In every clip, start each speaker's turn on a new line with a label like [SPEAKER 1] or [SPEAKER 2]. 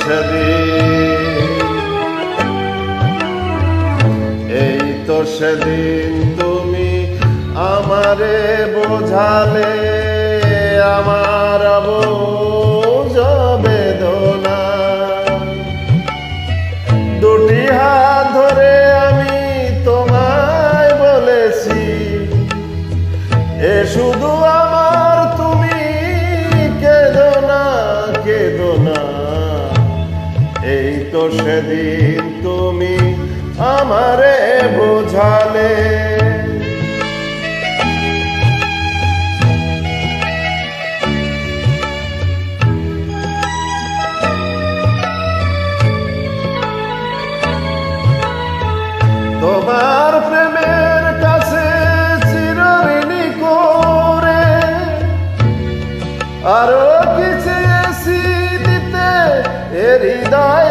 [SPEAKER 1] সেদিন। এই তো সেদিন তুমি আমারে বোঝালে, আমার বেদনা। দুটি হাত ধরে আমি তোমায় বলেছি, এ শুধু তো সেদিন তুমি আমারে বোঝালে। তোমার প্রেমের কাছে চিরঋণী করে আরও কিছু দিতে এ হৃদয়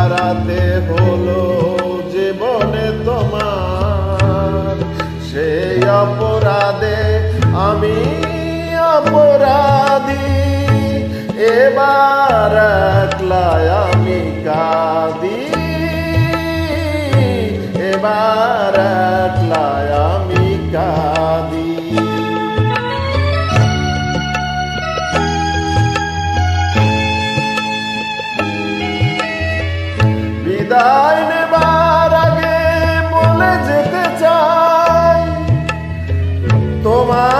[SPEAKER 1] হারাতে হলো জীবনে তোমার। সেই অপরাধে আমি অপরাধী এবার একলাই আমি কাঁদি। এবার বিদায় নেবার আগে বলে যেতে চাই। তোমার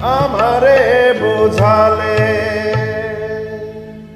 [SPEAKER 1] আমারে বোঝালে।